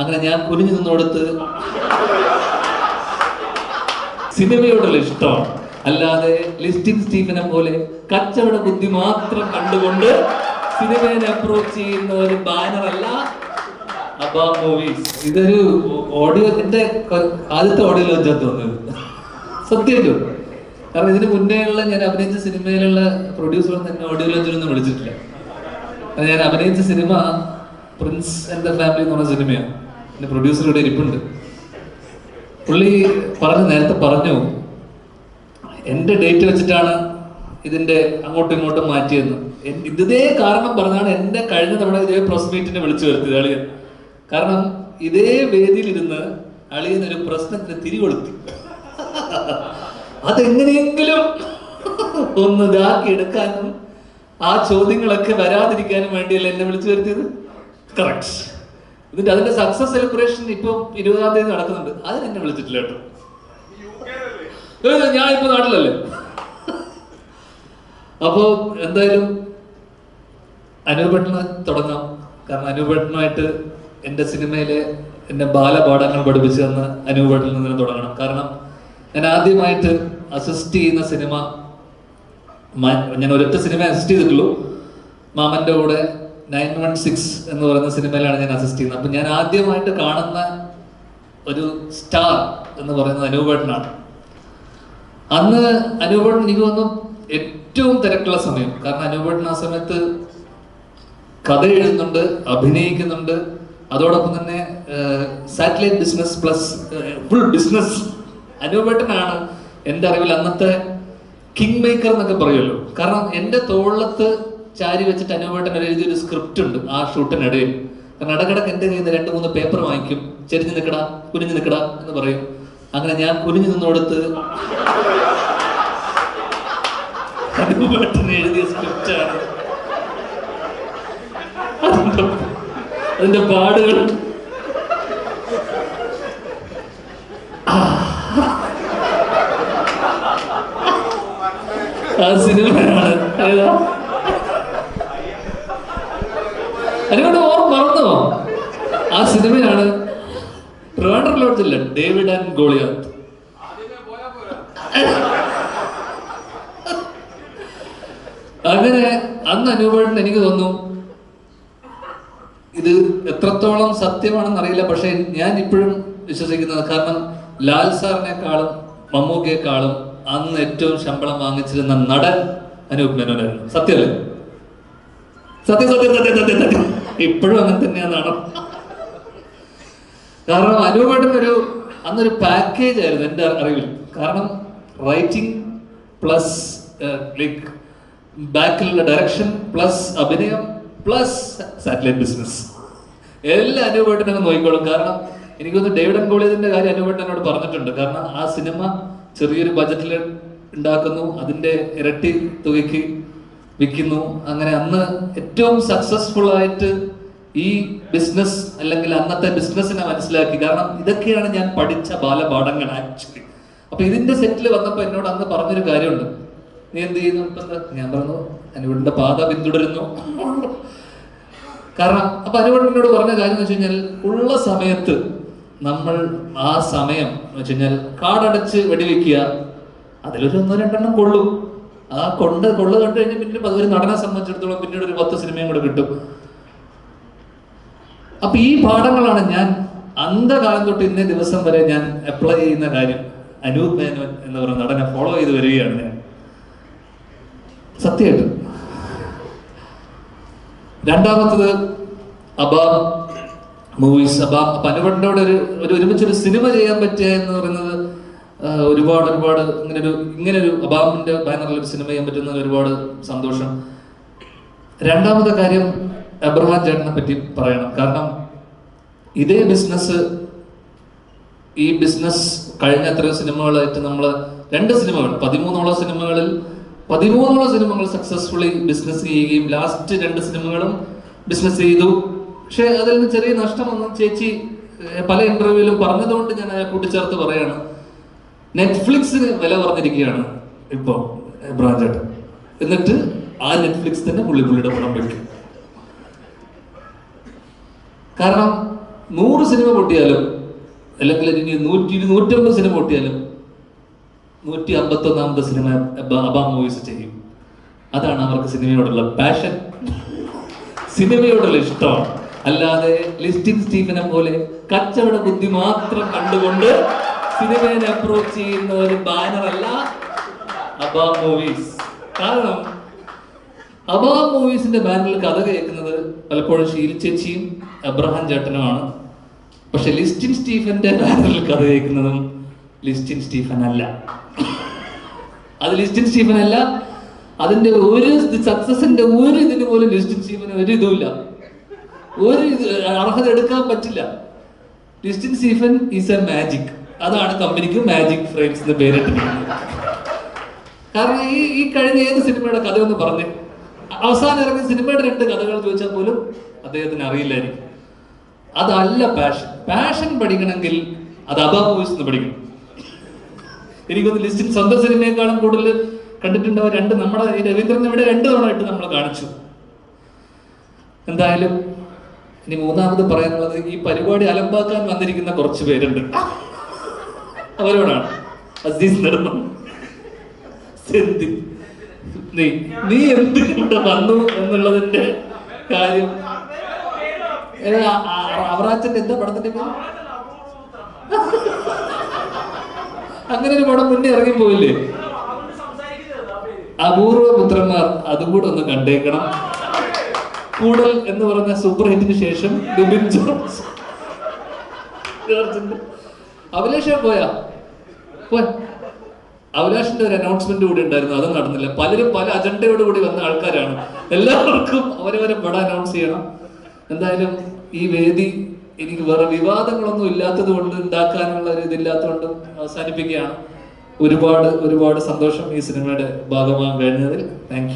അങ്ങനെ ഞാൻ കുനിഞ്ഞു നിന്നോടത്ത് സിനിമയോടുള്ള ഇഷ്ടമാണ്. അല്ലാതെ ലിസ്റ്റിംഗ് സ്റ്റീഫനെ പോലെ കച്ചവട ബുദ്ധി മാത്രം കണ്ടുകൊണ്ട് സിനിമയെ അപ്രോച്ച് ചെയ്യുന്ന ഒരു ബാനർ അല്ല അബാ മൂവീസ് ഇതൊരു ഓഡിയോ എന്റെ ആദ്യത്തെ ഓഡിയോ ലോഞ്ചാ തോന്നുന്നത് സത്യമായിട്ടും കാരണം ഇതിന് മുന്നേയുള്ള ഞാൻ അഭിനയിച്ച സിനിമയിലുള്ള പ്രൊഡ്യൂസറൊന്നും എന്നെ ഓഡിയോ ലോഞ്ചിലൊന്നും വിളിച്ചിട്ടില്ല. ഞാൻ അഭിനയിച്ച cinema prince and the family എന്ന് പറഞ്ഞ സിനിമയാണ്. എന്റെ പ്രൊഡ്യൂസർ ഇവിടെ ഇരിപ്പുണ്ട്. പുള്ളി പറഞ്ഞു നേരത്തെ പറഞ്ഞു എന്റെ ഡേറ്റ് വെച്ചിട്ടാണ് ഇതിന്റെ അങ്ങോട്ടും ഇങ്ങോട്ടും മാറ്റിയെന്ന്. ഇതേ കാരണം പറഞ്ഞാണ് എന്റെ കഴിഞ്ഞ തവണ ഇതേ പ്രസ് മീറ്റിനെ വിളിച്ചു വരുത്തിയത് അളിയൻ. കാരണം ഇതേ വേദിയിലിരുന്ന് അളിയൻ ഒരു പ്രശ്നത്തിന് തിരികൊളുത്തി. അതെങ്ങനെയെങ്കിലും ഒന്ന് ഇതാക്കി എടുക്കാനും ആ ചോദ്യങ്ങളൊക്കെ വരാതിരിക്കാനും വേണ്ടിയല്ല എന്നെ വിളിച്ചു വരുത്തിയത്? കറക്റ്റ് എന്നിട്ട് അതിന്റെ സക്സസ് സെലിബ്രേഷൻ ഇപ്പൊ ഇരുപതാം തീയതി നടക്കുന്നുണ്ട്. അതിന് എന്നെ വിളിച്ചിട്ടില്ല കേട്ടോ. ഞാൻ ഇപ്പൊ നാട്ടിലല്ലേ? അപ്പോ എന്തായാലും അനുപേട്ടന് തുടങ്ങാം. കാരണം അനുപേട്ടനുമായിട്ട് എന്റെ സിനിമയിലെ എന്റെ ബാലപാഠങ്ങൾ പഠിപ്പിച്ചു തന്ന അനുപേട്ടനിൽ നിന്ന് തുടങ്ങണം. കാരണം ഞാൻ ആദ്യമായിട്ട് അസിസ്റ്റ് ചെയ്യുന്ന സിനിമ ഞാൻ ഒരൊറ്റ സിനിമ അസിസ്റ്റ് ചെയ്തിട്ടുള്ളൂ. മാമന്റെ കൂടെ നയൻ വൺ സിക്സ് എന്ന് പറയുന്ന സിനിമയിലാണ് ഞാൻ അസിസ്റ്റ് ചെയ്യുന്നത്. അപ്പം ഞാൻ ആദ്യമായിട്ട് കാണുന്ന ഒരു സ്റ്റാർ എന്ന് പറയുന്നത് അനൂപേട്ടനാണ്. അന്ന് അനൂപേട്ടൻ എനിക്ക് തോന്നുന്നു ഏറ്റവും തിരക്കുള്ള സമയം. കാരണം അനൂപേട്ടൻ ആ സമയത്ത് കഥ എഴുതുന്നുണ്ട് അഭിനയിക്കുന്നുണ്ട്. അതോടൊപ്പം തന്നെ satellite business plus full business അനൂപേട്ടനാണ് എന്റെ അറിവിൽ അന്നത്തെ കിങ് മേക്കർ എന്നൊക്കെ പറയുമല്ലോ. കാരണം എന്റെ തോളത്ത് ചാരി വെച്ചിട്ട് അനൂപേട്ടൻ ഒരു എഴുതിയൊരു സ്ക്രിപ്റ്റ് ഉണ്ട് ആ ഷൂട്ടിനിടയിൽ. കാരണം ഇടക്കിടക്ക് എന്റെ കയ്യിൽ നിന്ന് രണ്ട് മൂന്ന് പേപ്പർ വാങ്ങിക്കും. ചെരിഞ്ഞു നിൽക്കടാ കുനിഞ്ഞു നിൽക്കടാ എന്ന് പറയും. അങ്ങനെ ഞാൻ കുനിഞ്ഞു നിന്നോടത്ത് അനുപേട്ടൻ എഴുതിയ സ്ക്രിപ്റ്റാണ് അതിന്റെ പാടുകൾ. ആ സിനിമയാണ്. ഏതാ? ആ സിനിമയാണ് ട്രിവാൻഡ്രം ഡേവിഡ് ആൻഡ് ഗോളിയാത്ത്. അങ്ങനെ അന്ന് അനുഭവം എനിക്ക് തോന്നുന്നു ഇത് എത്രത്തോളം സത്യമാണെന്ന് അറിയില്ല പക്ഷെ ഞാൻ ഇപ്പോഴും വിശ്വസിക്കുന്നത് കാരണം ലാൽ സാറിനെക്കാളും മമ്മൂക്കയെക്കാളും അന്ന് ഏറ്റവും ശമ്പളം വാങ്ങിച്ചിരുന്ന നടൻ അനൂപ് മേനോനായിരുന്നു. സത്യമല്ലേ? സത്യം സത്യം സത്യം സത്യം സത്യം. ഇപ്പോഴും അങ്ങനെ തന്നെയാണെന്നാണ് കാരണം അനൂപേട്ടൻ ഒരു അന്നൊരു പാക്കേജ് ആയിരുന്നു എന്റെ അറിവിൽ. കാരണം റൈറ്റിംഗ് പ്ലസ് ലൈക്ക് ബാക്കിലുള്ള ഡയറക്ഷൻ പ്ലസ് അഭിനയം പ്ലസ് സാറ്റലൈറ്റ് ബിസിനസ് എല്ലാ അനൂപേട്ടനും നോക്കിക്കോളും. കാരണം എനിക്കൊന്ന് ഡേവിഡ് ഗോളിയതിന്റെ കാര്യം അനൂപേട്ടൻ എന്നോട് പറഞ്ഞിട്ടുണ്ട്. കാരണം ആ സിനിമ ചെറിയൊരു ബജറ്റിൽ ഉണ്ടാക്കുന്നു. അതിന്റെ ഇരട്ടി തുകയ്ക്ക് വിൽക്കുന്നു. അങ്ങനെ അന്ന് ഏറ്റവും സക്സസ്ഫുൾ ആയിട്ട് ഈ ബിസിനസ് അല്ലെങ്കിൽ അന്നത്തെ ബിസിനസ്സിനെ മനസ്സിലാക്കി. കാരണം ഇതൊക്കെയാണ് ഞാൻ പഠിച്ച ബാലപാഠങ്ങൾ ആക്ച്വലി അപ്പൊ ഇതിന്റെ സെറ്റിൽ വന്നപ്പോ എന്നോട് അന്ന് പറഞ്ഞൊരു കാര്യമുണ്ട്. നീ എന്ത് ചെയ്യുന്നു? ഞാൻ പറഞ്ഞു അനുവിടിന്റെ പാത പിന്തുടരുന്നു. കാരണം അപ്പൊ അനുവൺ എന്നോട് പറഞ്ഞ കാര്യം എന്ന് വെച്ച് കഴിഞ്ഞാൽ ഉള്ള സമയത്ത് നമ്മൾ ആ സമയം എന്ന് വെച്ച് കഴിഞ്ഞാൽ കാടടച്ച് വെടിവെക്കുക അതിലൊരു ഒന്നോ രണ്ടെണ്ണം കൊള്ളും. ആ കൊണ്ട് കൊള്ളു കണ്ടു കഴിഞ്ഞാൽ പിന്നെ അതൊരു നടനെ സംബന്ധിച്ചിടത്തോളം പിന്നീട് ഒരു പത്ത് സിനിമയും കൂടെ കിട്ടും. അപ്പൊ ഈ പാഠങ്ങളാണ് ഞാൻ അന്ധകാലം തൊട്ട് ഇന്നേ ദിവസം വരെ ഞാൻ അപ്ലൈ ചെയ്യുന്ന കാര്യം. അനൂപ് മേനോൻ എന്ന് പറയുന്ന നടനെ ഫോളോ ചെയ്ത് വരികയാണ് ഞാൻ. സത്യമായിട്ട്. രണ്ടാമത്തത് അബാം മൂവീസ് അബാം അനുപണ്ടോട് ഒരു ഒരു ഒരുമിച്ചൊരു സിനിമ ചെയ്യാൻ പറ്റുക എന്ന് പറയുന്നത് ഒരുപാട് ഒരുപാട് ഇങ്ങനെ ഒരു ഇങ്ങനെ ഒരു അബാമിന്റെ ബാനറിൽ ഒരു സിനിമ ചെയ്യാൻ പറ്റുന്ന ഒരുപാട് സന്തോഷം. രണ്ടാമത്തെ കാര്യം എബ്രഹാം ചേട്ടനെ പറ്റി പറയണം. കാരണം ഇതേ ബിസിനസ് ഈ ബിസിനസ് കഴിഞ്ഞ എത്രയോ സിനിമകളായിട്ട് നമ്മൾ രണ്ട് സിനിമകൾ പതിമൂന്നോളം സിനിമകളിൽ പതിമൂന്നോളം സിനിമകൾ സക്സസ്ഫുള്ളി ബിസിനസ് ചെയ്യുകയും ലാസ്റ്റ് രണ്ട് സിനിമകളും ബിസിനസ് ചെയ്തു. പക്ഷെ അതിൽ നിന്ന് ചെറിയ നഷ്ടം വന്ന ചേച്ചി പല ഇന്റർവ്യൂവിലും പറഞ്ഞതുകൊണ്ട് ഞാൻ കൂട്ടിച്ചേർത്ത് പറയാണ്. നെറ്റ്ഫ്ലിക്സിന് വില പറഞ്ഞിരിക്കുകയാണ് ഇപ്പൊ ബ്രാഞ്ചേട്ടൻ എന്നിട്ട് ആ നെറ്റ്ഫ്ലിക്സ് തന്നെ പുള്ളി പുള്ളിയുടെ പണം വയ്ക്കും കാരണം നൂറ് സിനിമ പൊട്ടിയാലും അല്ലെങ്കിൽ ഇനി നൂറ്റി നൂറ്റമ്പത് സിനിമ പൊട്ടിയാലും നൂറ്റി അമ്പത്തൊന്നാമത്തെ സിനിമ അബ- മൂവീസ് ചെയ്യും. അതാണ് അവർക്ക് സിനിമയോടുള്ള പാഷൻ സിനിമയോടുള്ള ഇഷ്ടമാണ് അല്ലാതെ ലിസ്റ്റിൻ സ്റ്റീഫനെ പോലെ കച്ചവട ബുദ്ധി മാത്രം കണ്ടുകൊണ്ട് സിനിമയെ അപ്രോച്ച് ചെയ്യുന്ന ഒരു ബാനർ അല്ല അബാ മൂവീസ് കാരണം അബാ മൂവീസിന്റെ ബാനറിൽ കഥ കേൾക്കുന്നത് പലപ്പോഴും ഷീൽ ചേച്ചിയും അബ്രഹാം ചേട്ടനുമാണ്. പക്ഷെ ലിസ്റ്റിൻ സ്റ്റീഫന്റെ ബാനറിൽ കഥ കേൾക്കുന്നതും ലിസ്റ്റിൻ സ്റ്റീഫൻ അല്ല അത് ലിസ്റ്റിൻ സ്റ്റീഫൻ അല്ല അതിന്റെ ഒരു സക്സസിന്റെ ഒരു ഇതിന് പോലും ലിസ്റ്റിൻ സ്റ്റീഫന് ഒരു ഇതുമില്ല. ഒരു ഇത് അർഹത എടുക്കാൻ പറ്റില്ല. Listin Stephen is a magic അതാണ് കമ്പനിക്ക് മാജിക് ഫ്രെയിംസ് എന്ന് പേരിട്ടിരിക്കുന്നത്. കാരണം ഈ ഈ കഴിഞ്ഞ ഏത് സിനിമയുടെ കഥ ഒന്ന് പറഞ്ഞ്? അവസാനം ഇറങ്ങിയ സിനിമയുടെ രണ്ട് കഥകൾ ചോദിച്ചാൽ പോലും അദ്ദേഹത്തിന് അറിയില്ലായിരിക്കും. അതല്ല പാഷൻ പാഷൻ പഠിക്കണമെങ്കിൽ അത് അബാ മൂവീസ് നിന്ന് പഠിക്കണം. എനിക്കൊന്ന് ലിസ്റ്റിൽ സ്വന്തം സിനിമയെക്കാളും കൂടുതൽ കണ്ടിട്ടുണ്ടാവും രണ്ട് നമ്മുടെ ഈ രവീന്ദ്രൻ ഇവിടെ രണ്ട് തവണ ഇട്ട് നമ്മൾ കാണിച്ചു. എന്തായാലും ഇനി മൂന്നാമത് പറയാനുള്ളത് ഈ പരിപാടി അലമ്പാക്കാൻ വന്നിരിക്കുന്ന കുറച്ച് പേരുണ്ട്. അവരോടാണ്. അസീസ് നടന്നു സെന്തിൽ നീ നീ എന്ത് ഇവിടെ വന്നു എന്നുള്ളതിന്റെ കാര്യം. അവറാച്ചന്റെ എന്താ പടത്തിന്റെ പേര്? അങ്ങനെ ഒരു പടം മുന്നേ ഇറങ്ങി പോയില്ലേ? അപൂർവ പുത്രന്മാർ അതും കൂടെ ഒന്ന് കണ്ടേക്കണം. കൂടൽ എന്ന് പറഞ്ഞ സൂപ്പർ ഹിറ്റിന് ശേഷം ബിബിൻ ജോർജ് അഭിലാഷ പോയാ? പോയ. അഭിലാഷിന്റെ ഒരു അനൗൺസ്മെന്റ് കൂടി ഉണ്ടായിരുന്നു അതും നടന്നില്ല. പലരും പല അജണ്ടയോട് കൂടി വന്ന ആൾക്കാരാണ്. എല്ലാവർക്കും അവരവരെ പടം അനൗൺസ് ചെയ്യണം. എന്തായാലും ഈ വേദി എനിക്ക് വേറെ വിവാദങ്ങളൊന്നും ഇല്ലാത്തത് കൊണ്ട് ഉണ്ടാക്കാനുള്ള ഒരു ഇതില്ലാത്തതുകൊണ്ട് അവസാനിപ്പിക്കുകയാണ്. ഒരുപാട് ഒരുപാട് സന്തോഷം ഈ സിനിമയുടെ ഭാഗമാകാൻ കഴിഞ്ഞതിൽ. താങ്ക്